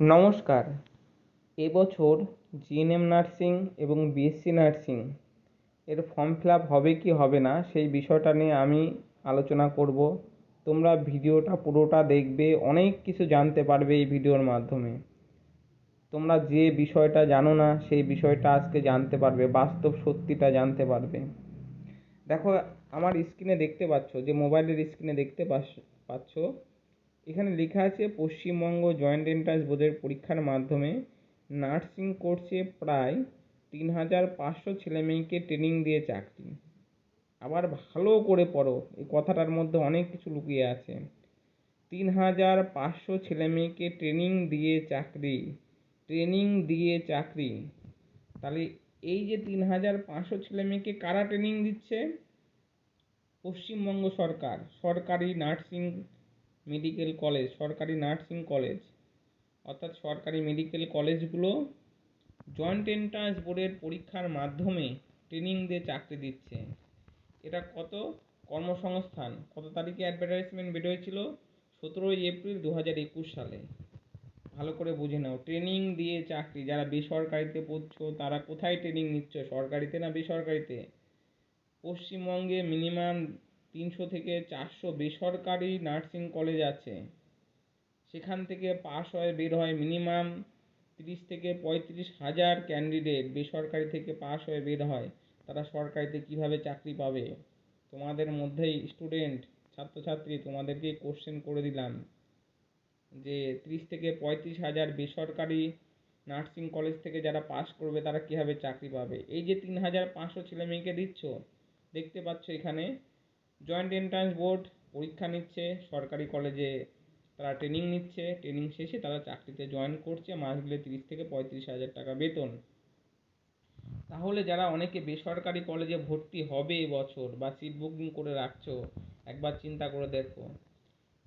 নমস্কার। এবছর GNM nursing এবং বিএসসি নার্সিং এর ফর্ম ফিল আপ হবে কি হবে না সেই বিষয়টা নিয়ে আমি আলোচনা করব। তোমরা ভিডিওটা পুরোটা দেখবে, অনেক কিছু জানতে পারবে এই ভিডিওর মাধ্যমে। তোমরা যে বিষয়টা জানো না, সেই বিষয়টা আজকে জানতে পারবে, বাস্তব সত্যিটা জানতে পারবে। দেখো, আমার স্ক্রিনে দেখতে পাচ্ছ, যে মোবাইলের স্ক্রিনে দেখতে পাচ্ছ? এখানে লেখা আছে, পশ্চিমবঙ্গ জয়েন্ট এন্ট্রান্স বোর্ডের পরীক্ষার মাধ্যমে নার্সিং কোর্সে প্রায় তিন হাজার পাঁচশো ছেলেমেয়েকে ট্রেনিং দিয়ে চাকরি। আবার ভালো করে পড়ো, এই কথাটার মধ্যে অনেক কিছু লুকিয়ে আছে। তিন হাজার পাঁচশো ছেলেমেয়েকে ট্রেনিং দিয়ে চাকরি ট্রেনিং দিয়ে চাকরি। তাহলে এই যে তিন হাজার পাঁচশো ছেলেমেয়েকে কারা ট্রেনিং দিচ্ছে? পশ্চিমবঙ্গ সরকার, সরকারি নার্সিং মেডিকেল কলেজ সরকারি নার্সিং কলেজ অর্থাৎ সরকারি মেডিকেল কলেজগুলো জয়েন্ট এন্ট্রান্স বোর্ডের পরীক্ষার মাধ্যমে ট্রেনিং দিয়ে চাকরি দিচ্ছে। এটা কত? কর্মসংস্থান। কত তারিখে অ্যাডভার্টাইজমেন্ট বেরোয়েছিল সতেরোই এপ্রিল দু হাজার একুশ সালে। ভালো করে বুঝে নাও। ট্রেনিং দিয়ে চাকরি। যারা বেসরকারিতে পড়ছো, তারা কোথায় ট্রেনিং নিচ্ছ? সরকারিতে না বেসরকারিতে? পশ্চিমবঙ্গে মিনিমাম তিনশো থেকে চারশো বেসরকারি নার্সিং কলেজ আছে। সেখান থেকে পাশ হয়ে বের হয় মিনিমাম তিরিশ থেকে পঁয়ত্রিশ হাজার ক্যান্ডিডেট বেসরকারি থেকে পাশ হয়ে বের হয়। তারা সরকারিতে কীভাবে চাকরি পাবে? তোমাদের মধ্যেই স্টুডেন্ট ছাত্রছাত্রী তোমাদেরকে কোশ্চেন করে দিলাম। যে তিরিশ থেকে পঁয়ত্রিশ হাজার বেসরকারি নার্সিং কলেজ থেকে যারা পাশ করবে, তারা কীভাবে চাকরি পাবে? এই যে তিন হাজার পাঁচশো ছেলে মেয়েকে দিচ্ছ, দেখতে পাচ্ছ এখানে জয়েন্ট এন্ট্রান্স বোর্ড পরীক্ষা নিচ্ছে, সরকারি কলেজে তারা ট্রেনিং নিচ্ছে ট্রেনিং শেষে তারা চাকরিতে জয়েন করছে, মাস গেলে তিরিশ থেকে পঁয়ত্রিশ হাজার টাকা বেতন। তাহলে যারা অনেকে বেসরকারি কলেজে ভর্তি হবে এবছর বা সিট বুকিং করে রাখছো, একবার চিন্তা করে দেখো।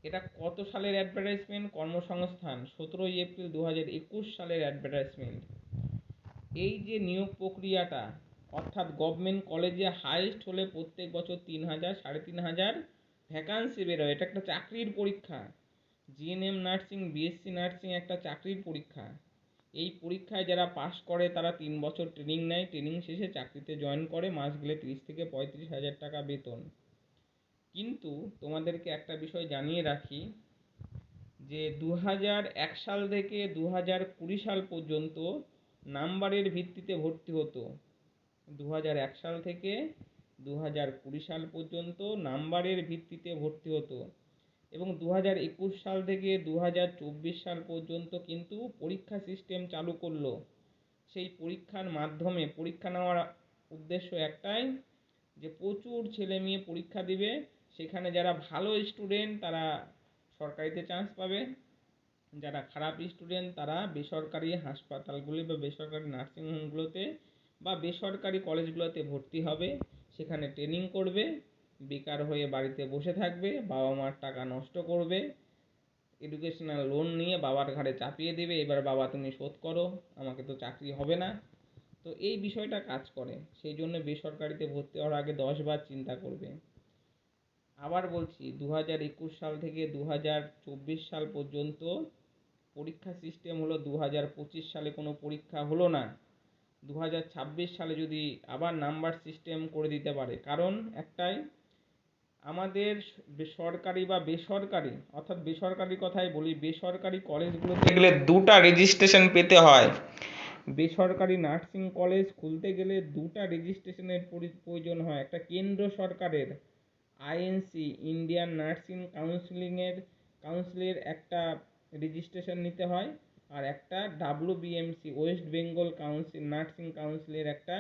এটা কত সালের অ্যাডভার্টাইজমেন্ট কর্মসংস্থান, সতেরোই এপ্রিল দু হাজার একুশ সালের অ্যাডভার্টাইজমেন্ট এই যে নিয়োগ প্রক্রিয়াটা অর্থাৎ গভর্নমেন্ট কলেজে হাইস্ট হলে প্রত্যেক বছর তিন হাজার, সাড়ে তিন হাজার ভ্যাকান্সি বেরোয়। এটা একটা চাকরির পরীক্ষা। জিএনএম নার্সিং বিএসসি নার্সিং একটা চাকরির পরীক্ষা। এই পরীক্ষায় যারা পাশ করে, তারা তিন বছর ট্রেনিং নেয়। ট্রেনিং শেষে চাকরিতে জয়েন করে, মাস গেলে তিরিশ থেকে পঁয়ত্রিশ হাজার টাকা বেতন। কিন্তু তোমাদেরকে একটা বিষয় জানিয়ে রাখি, যে দু এক সাল থেকে দু কুড়ি সাল পর্যন্ত নাম্বারের ভিত্তিতে ভর্তি হতো। দু এক সাল থেকে দু কুড়ি সাল পর্যন্ত নাম্বারের ভিত্তিতে ভর্তি হতো এবং দু একুশ সাল থেকে দু চব্বিশ সাল পর্যন্ত কিন্তু পরীক্ষা সিস্টেম চালু করল। সেই পরীক্ষার মাধ্যমে পরীক্ষা নেওয়ার উদ্দেশ্য একটাই যে প্রচুর ছেলে মেয়ে পরীক্ষা দিবে, সেখানে যারা ভালো স্টুডেন্ট তারা সরকারিতে চান্স পাবে, যারা খারাপ স্টুডেন্ট তারা বেসরকারি হাসপাতালগুলি বা বেসরকারি নার্সিংহোমগুলোতে বা বেসরকারি কলেজগুলোতে ভর্তি হবে, সেখানে ট্রেনিং করবে, বেকার হয়ে বাড়িতে বসে থাকবে, বাবা মার টাকা নষ্ট করবে এডুকেশনাল লোন নিয়ে বাবার ঘাড়ে চাপিয়ে দেবে, এবার বাবা তুমি শোধ করো, আমাকে তো চাকরি হবে না। তো এই বিষয়টা কাজ করে, সেই জন্য বেসরকারিতে ভর্তি হওয়ার আগে দশবার চিন্তা করবে। আবার বলছি দু হাজার একুশ সাল থেকে দু হাজার চব্বিশ সাল পর্যন্ত পরীক্ষা সিস্টেম হলো দু হাজার পঁচিশ সালে কোনো পরীক্ষা হলো না। দু হাজার ছাব্বিশ সালে যদি আবার নাম্বার সিস্টেম করে দিতে পারে। কারণ একটাই আমাদের সরকারি বা বেসরকারি অর্থাৎ বেসরকারি কথাই বলি বেসরকারি কলেজগুলোতে গেলে দুটা রেজিস্ট্রেশন পেতে হয়। বেসরকারি নার্সিং কলেজ খুলতে গেলে দুটা রেজিস্ট্রেশনের প্রয়োজন হয়। একটা কেন্দ্র সরকারের আইএনসি ইন্ডিয়ান নার্সিং কাউন্সিলিংয়ের কাউন্সিলের একটা রেজিস্ট্রেশন নিতে হয়। আর একটা W C West Bengal council nursing কাউন্সিলের একটা